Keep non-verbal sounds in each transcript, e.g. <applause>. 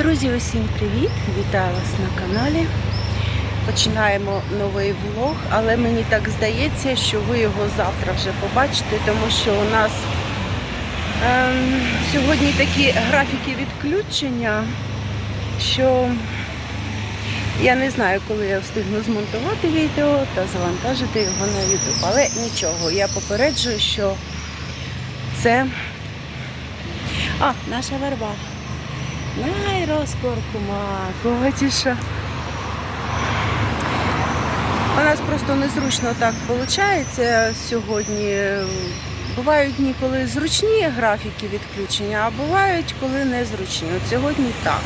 Друзі, усім привіт! Вітаю вас на каналі. Починаємо новий влог, але мені так здається, що ви його завтра вже побачите, тому що у нас ем, сьогодні такі графіки відключення, що я не знаю, коли я встигну змонтувати відео та завантажити його на YouTube. Але нічого, я попереджую, що це а, наша верба. Найрозкоркума, котіша. У нас просто незручно так виходить сьогодні. Бувають дні, коли зручні графіки відключення, а бувають, коли незручні. От сьогодні так.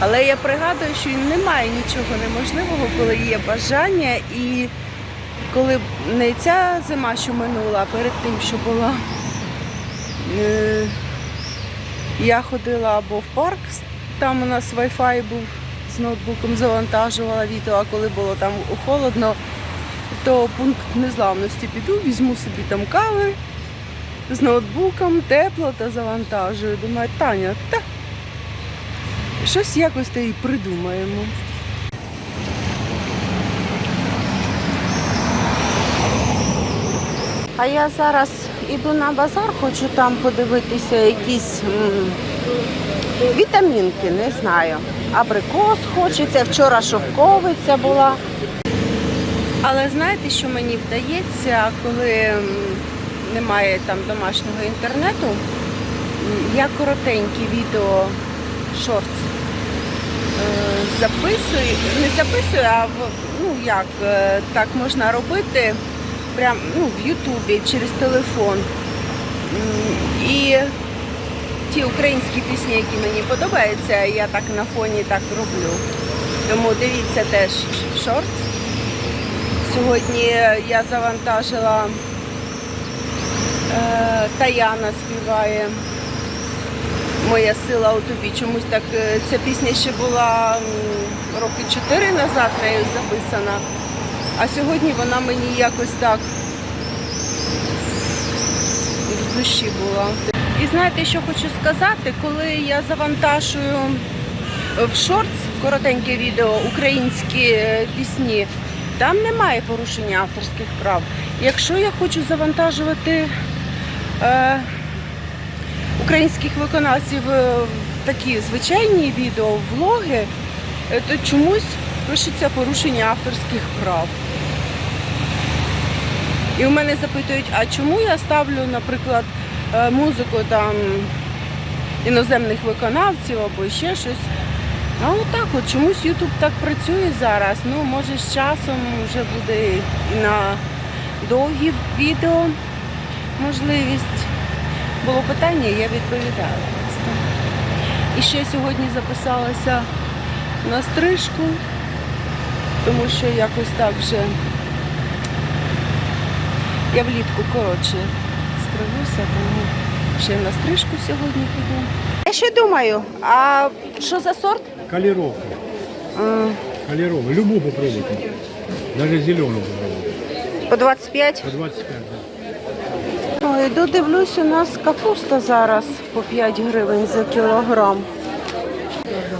Але я пригадую, що немає нічого неможливого, коли є бажання і коли не ця зима, що минула, а перед тим, що була. Я ходила або в парк, там у нас Wi-Fi був з ноутбуком, завантажувала відео, а коли було там холодно, то пункт незламності піду, візьму собі там кави з ноутбуком, тепло та завантажую. Думаю, Таня, та щось якось та й придумаємо. А я зараз іду на базар, хочу там подивитися якісь вітамінки, не знаю. Абрикос хочеться, вчора шовковиця була. Але знаєте, що мені вдається, коли немає там домашнього інтернету, я коротенькі відео шортс е, записую, не записую, а ну як е, так можна робити прям ну, в Ютубі через телефон. І ті українські пісні, які мені подобаються, я так на фоні так роблю. Тому дивіться теж шорт. Сьогодні я завантажила е, Таяна співає Моя сила у тобі. Чомусь так е, ця пісня ще була роки чотири назад нею записана. А сьогодні вона мені якось так в душі була. І знаєте, що хочу сказати, коли я завантажую в шортс коротеньке відео українські е, пісні, там немає порушення авторських прав. Якщо я хочу завантажувати е, українських виконавців е, в такі звичайні відео, влоги, е, то чомусь пишеться порушення авторських прав. І у мене запитують, а чому я ставлю, наприклад, е, музику там іноземних виконавців або ще щось. А отак от чомусь Ютуб так працює зараз. Ну, може з часом вже буде і на довгі відео можливість. Було питання, я відповідала. І ще сьогодні записалася на стрижку, тому що якось так вже я влітку коротше стригуся, тому ще на стрижку сьогодні піду. Я ще думаю, а що за сорт? Калировка. Калировка. Любую попробуйте. Даже зеленую попробуйте. По 25? По 25, да. Ой, йду дивлюсь, у нас капуста зараз по 5 гривень за кілограм.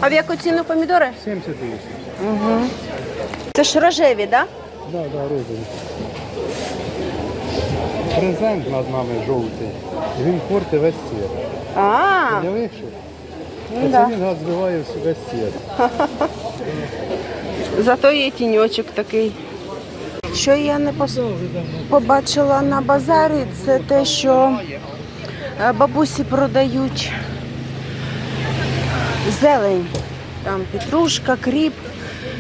А в яку ціну помідори? 70 тысяч. Угу. Це ж рожеві, так? Да? Да, да, розовий. Презент над нами жовтий. Він портить весь світ. А, Уявив, що? ну Оце да. він гад збиває весь. <laughs> Зато є тіньочок такий. Що я не пос- побачила на базарі, це те, що е, бабусі продають зелень. Там петрушка, кріп.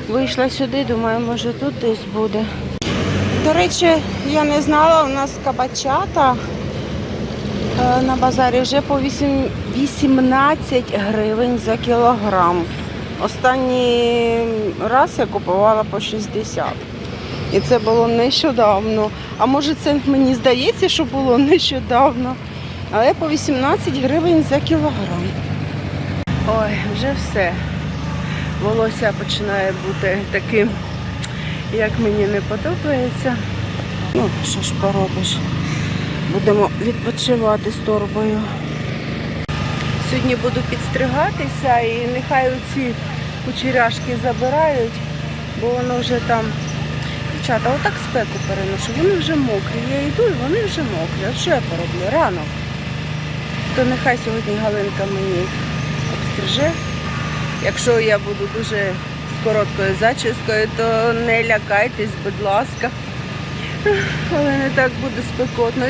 Вийшла сюди, думаю, може тут десь буде. До речі, я не знала, у нас кабачата е, на базарі вже по 8, 18 гривень за кілограм. Останній раз я купувала по 60. І це було нещодавно. А може це мені здається, що було нещодавно. Але по 18 гривень за кілограм. Ой, вже все. Волосся починає бути таким, як мені не подобається. Ну, що ж поробиш? Будемо відпочивати з торбою. Сьогодні буду підстригатися і нехай оці кучеряшки забирають, бо воно вже там. Дівчата, отак спеку переношу, вони вже мокрі. Я йду і вони вже мокрі. А що я пороблю? Рано. То нехай сьогодні Галинка мені обстриже. Якщо я буду дуже короткою зачіскою, то не лякайтесь, будь ласка. Але не так буде спекотно.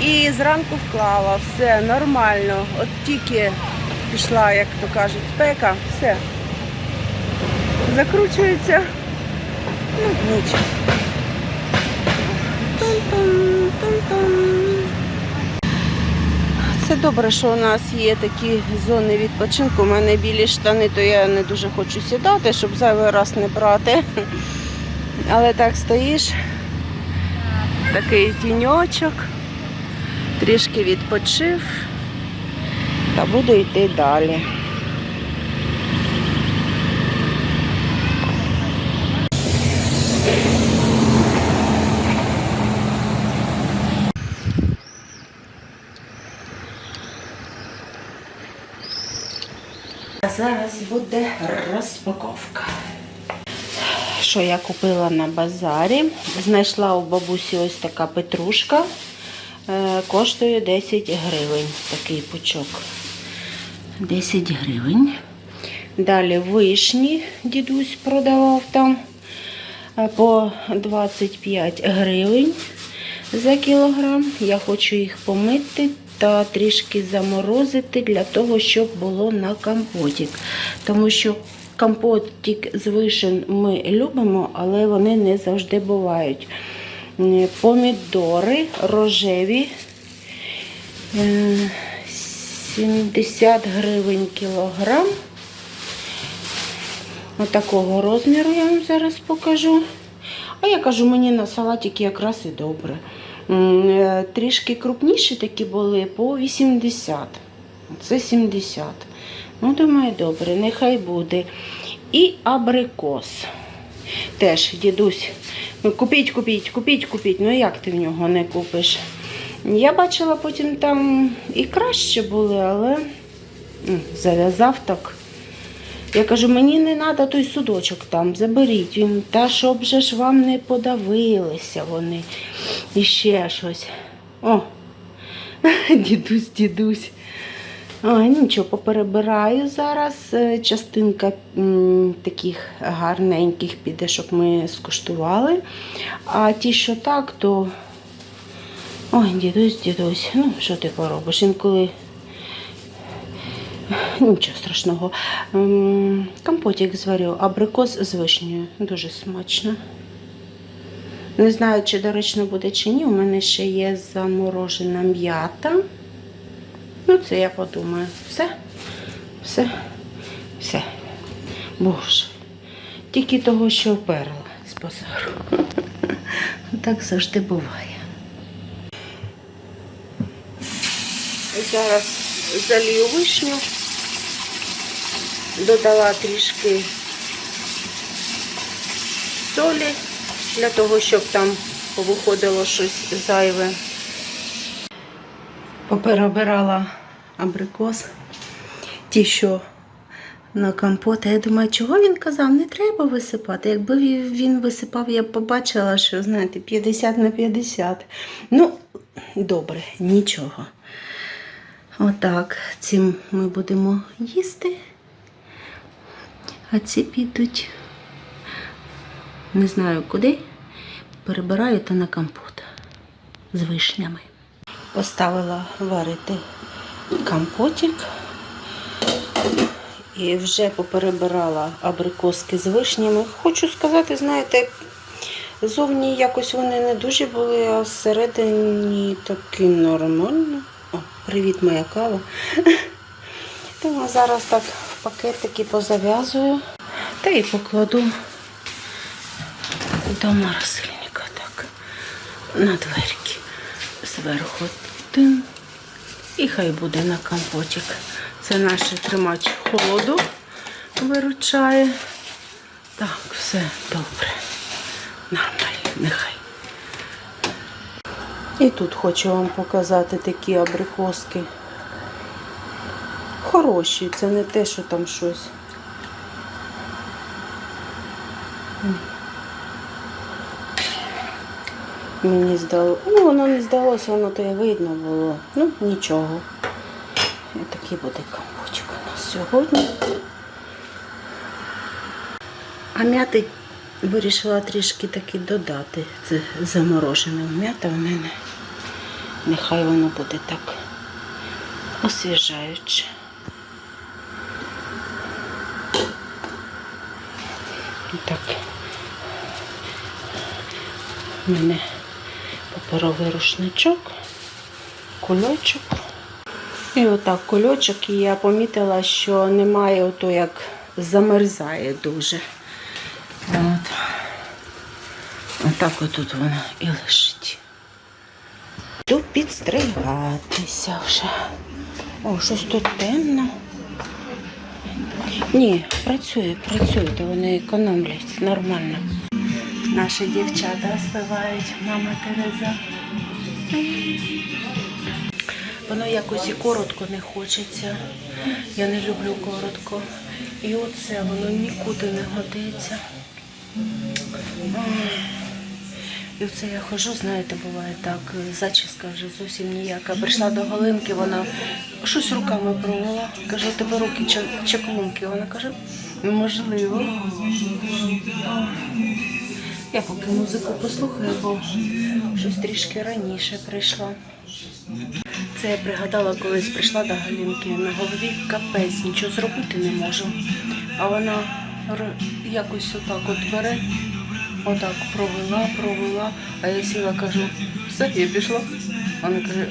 І, зранку вклала, все нормально. От тільки пішла, як то кажуть, спека, все. Закручується. Ну, нічого. Це добре, що у нас є такі зони відпочинку. У мене білі штани, то я не дуже хочу сідати, щоб зайвий раз не брати. <laughs> Але так стоїш, такий тіньочок, трішки відпочив та буду йти далі. Зараз буде розпаковка. Що я купила на базарі? Знайшла у бабусі ось така петрушка. Е, Коштує 10 гривень. Такий пучок. 10 гривень. Далі вишні дідусь продавав там е, по 25 гривень за кілограм. Я хочу їх помити та трішки заморозити для того, щоб було на компотик. Тому що компотик з вишень ми любимо, але вони не завжди бувають. Помідори рожеві. е, 70 гривень кілограм. Отакого розміру я вам зараз покажу. А я кажу, мені на салатики якраз і добре. Е, Трішки крупніші такі були по 80. Це 70. Ну, думаю, добре, нехай буде. І абрикос. Теж дідусь. ну, Купіть, купіть, купіть, купіть. Ну як ти в нього не купиш? Я бачила потім там і краще були, але зав'язав так. Я кажу, мені не треба той судочок там, заберіть. Він, та щоб же ж вам не подавилися вони. І ще щось. О, <laughs> дідусь, дідусь. А, нічого, поперебираю зараз. Е, Частинка м, таких гарненьких піде, щоб ми скуштували. А ті, що так, то. Ой, дідусь, дідусь, ну що ти поробиш? Інколи Нічого страшного. Ем, Компотик зварю, абрикос з вишнею. Дуже смачно. Не знаю, чи доречно буде чи ні. У мене ще є заморожена м'ята. Ну, це я подумаю. Все? Все? Все. Боже. Тільки того, що оперла з базару. <laughs> Так завжди буває. Зараз залію вишню, додала трішки солі для того, щоб там повиходило щось зайве. Поперебирала абрикос, ті, що на компот. Я думаю, чого він казав, не треба висипати. Якби він висипав, я б побачила, що, знаєте, 50 на 50. Ну, добре, нічого. Отак, цим ми будемо їсти. А ці підуть, не знаю куди, перебираю та на компот з вишнями. Поставила варити компотик і вже поперебирала абрикоски з вишнями. Хочу сказати, знаєте, зовні якось вони не дуже були, а всередині таки нормально. О, привіт, моя кава. <laughs> Тому зараз так пакетики позав'язую та і покладу до морозильника так, на дверки зверху. Тин. І хай буде на компотик. Це наш тримач холоду виручає. Так, все добре. Нормально, нехай. І тут хочу вам показати такі абрикоски. Хороші, це не те, що там щось. Мені здало. Ну, воно не здалося, воно то і видно було. Ну, нічого. І такий буде компотик у нас сьогодні. А м'яти вирішила трішки таки додати. Це заморожена м'ята в мене. Нехай воно буде так освіжаюче. Так. У мене паперовий рушничок, кульочок. І отак кульочок, і я помітила, що немає ото як замерзає дуже. От. Отак отут воно і лежить. Йду підстригатися вже. О, щось тут темно. Ні, працює, працює, вони економлять нормально. Наші дівчата співають мама Тереза. Воно якось і коротко не хочеться. Я не люблю коротко. І оце воно нікуди не годиться. І оце я хожу, знаєте, буває так, зачіска вже зовсім ніяка. Прийшла до Галинки, вона щось руками провела. Кажу, «У тебе руки ча- чаклунки. Вона каже, можливо. Я поки музику послухаю, бо щось трішки раніше прийшла. Це я пригадала, колись прийшла до Галінки на голові капець, нічого зробити не можу. А вона якось отак от бере, отак провела, провела, а я сіла, кажу, все, я пішла. Вона каже,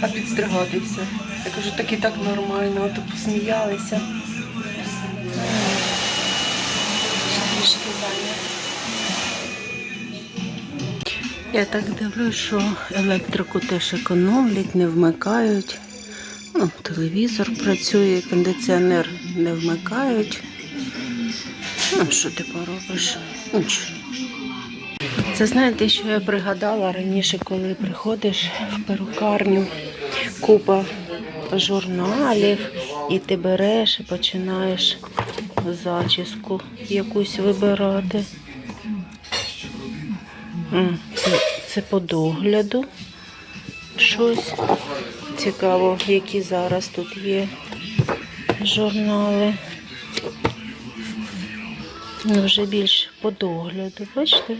а підстригатися. Я кажу, так і так нормально, то посміялися. Трішки. Я так дивлюсь, що електрику теж економлять, не вмикають. Ну, телевізор працює, кондиціонер не вмикають. Ну, що ти поробиш? Нічого. Це знаєте, що я пригадала раніше, коли приходиш в перукарню, купа журналів, і ти береш і починаєш зачіску якусь вибирати. Це, по догляду щось. Цікаво, які зараз тут є журнали. Ну, вже більш по догляду, бачите?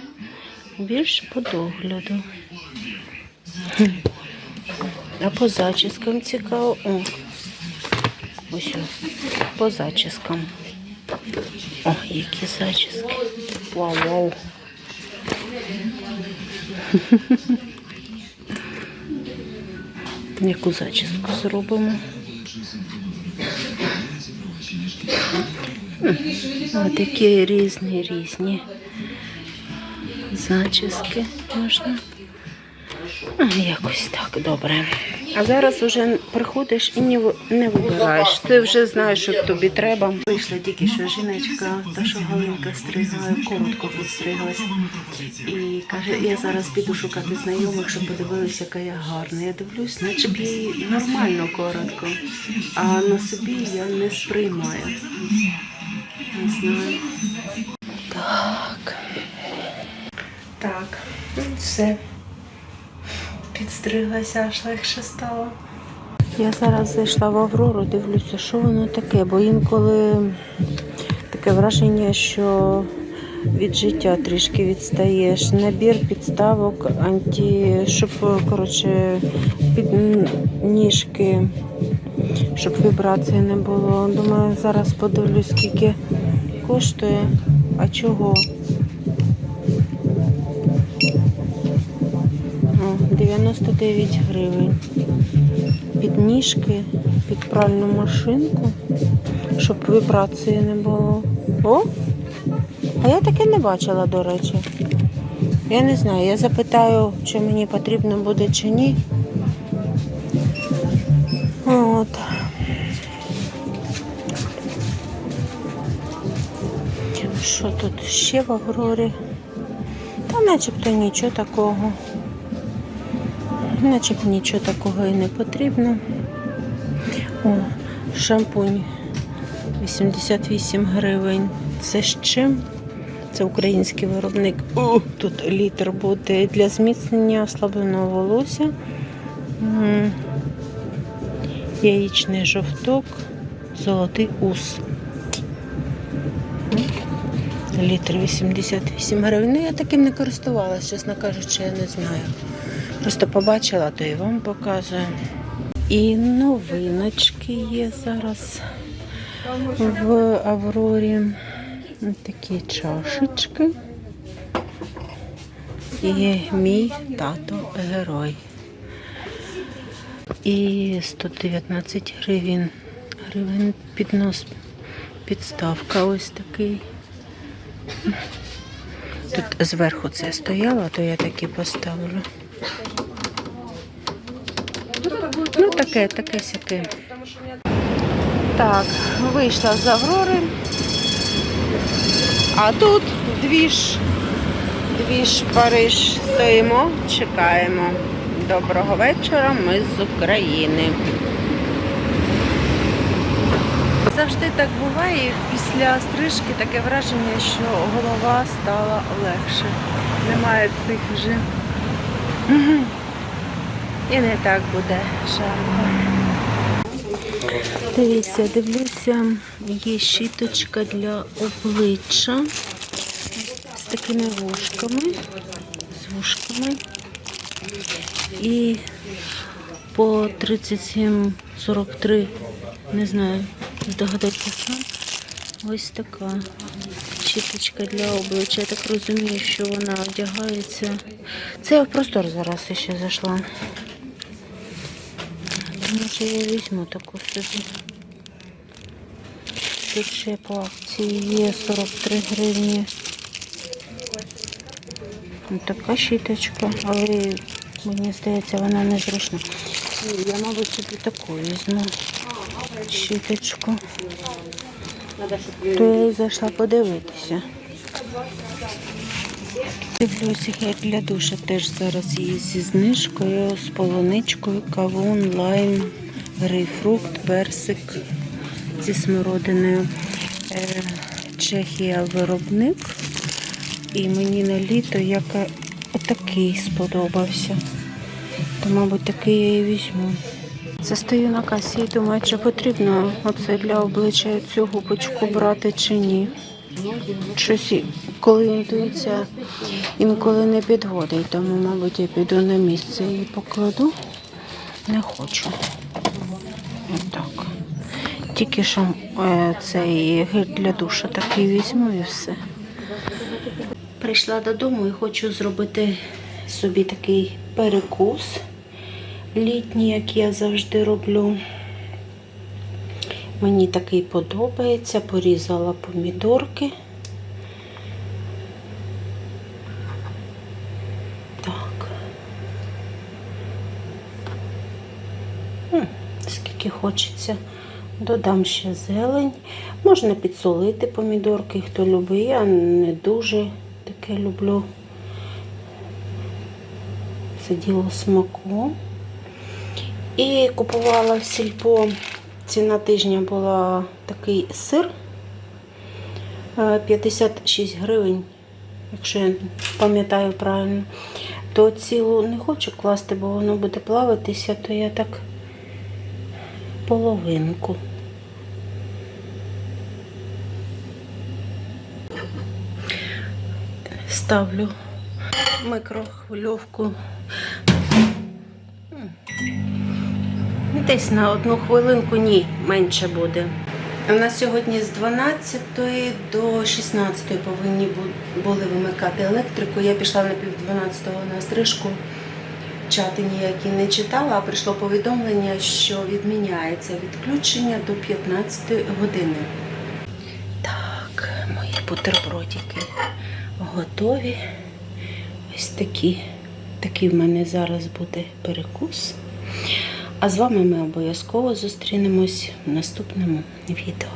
Більш по догляду. А по зачіскам цікаво. О, ось по зачіскам. О, які зачіски. Вау, вау. <laughs> Яку зачіску зробимо? Такі різні різні зачіски можна. Якось так добре. А зараз вже приходиш і не, вибираєш. Ти вже знаєш, що тобі треба. Вийшла тільки що жіночка, та що Галинка стригла, коротко підстриглась. І каже, я зараз піду шукати знайомих, щоб подивилися, яка я гарна. Я дивлюсь, наче б їй нормально коротко, а на собі я не сприймаю. Не знаю. Все. Підстриглася, аж легше стало. Я зараз зайшла в Аврору, дивлюся, що воно таке, бо інколи таке враження, що від життя трішки відстаєш. Набір підставок, анті, щоб коротше, під ніжки, щоб вібрації не було. Думаю, зараз подивлюсь, скільки коштує, а чого. 99 гривень. Під ніжки, під пральну машинку, щоб вібрації не було. О! А я таке не бачила, до речі. Я не знаю, я запитаю, чи мені потрібно буде чи ні. От. Що тут ще в Аврорі? Та начебто нічого такого. Начебто нічого такого і не потрібно. О, Шампунь 88 гривень. Це з чим? Це український виробник. О, тут літр буде для зміцнення ослабленого волосся. Яєчний жовток, золотий ус. Літр 88 гривень. Ну, я таким не користувалася, чесно кажучи, я не знаю. Просто побачила, то і вам показую. І новиночки є зараз в Аврорі. Такі чашечки. І мій тато герой. І 119 гривень. Гривень піднос. Підставка ось такий. Тут зверху це стояло, то я такі поставлю. Ну, таке, таке сяке. Так, вийшла з Аврори. А тут двіж, двіж Париж стоїмо, чекаємо. Доброго вечора, ми з України. Завжди так буває. Після стрижки таке враження, що голова стала легше. Немає цих вже. І не так буде жарко. Дивіться, дивлюся, є щіточка для обличчя з такими вушками, з вушками. І по 37,43, не знаю, здогадаться сам. Ось така щіточка для обличчя. Я так розумію, що вона одягається. Це я в простор зараз ще зайшла. Може я візьму таку собі. Тут ще по акції є 43 гривні. Ось така щіточка, але мені здається, вона не зручна. Я, мабуть, собі таку візьму щіточку. То я зайшла подивитися. Дивлюся, як для душа теж зараз є зі знижкою, з полуничкою, кавун, лайм, грейпфрукт, персик зі смородиною. Е, Чехія виробник. І мені на літо як отакий сподобався. То, мабуть, такий я і візьму. Це стою на касі і думаю, чи потрібно оце для обличчя цю губочку брати чи ні. Щось, коли інтуїція інколи не підводить, тому, мабуть, я піду на місце і покладу. Не хочу. Отак. Тільки що е, цей гель для душу такий візьму і все. Прийшла додому і хочу зробити собі такий перекус літній, як я завжди роблю. Мені такий подобається. Порізала помідорки. Так. М, Скільки хочеться. Додам ще зелень. Можна підсолити помідорки, хто любить. Я не дуже таке люблю. Це діло смаку. І купувала в сільпо. Ціна тижня була такий сир е, 56 гривень, якщо я пам'ятаю правильно. То цілу не хочу класти, бо воно буде плаватися, то я так половинку. Ставлю микрохвильовку. Десь на одну хвилинку, ні, менше буде. У нас сьогодні з 12 до 16 повинні були вимикати електрику. Я пішла на пів 12 на стрижку. Чати ніякі не читала, а прийшло повідомлення, що відміняється відключення до 15 години. Так, мої бутербродики готові. Ось такі. Такий в мене зараз буде перекус. А з вами ми обов'язково зустрінемось в наступному відео.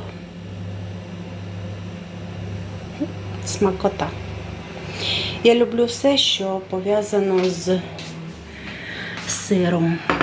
Смакота. Я люблю все, що пов'язано з zero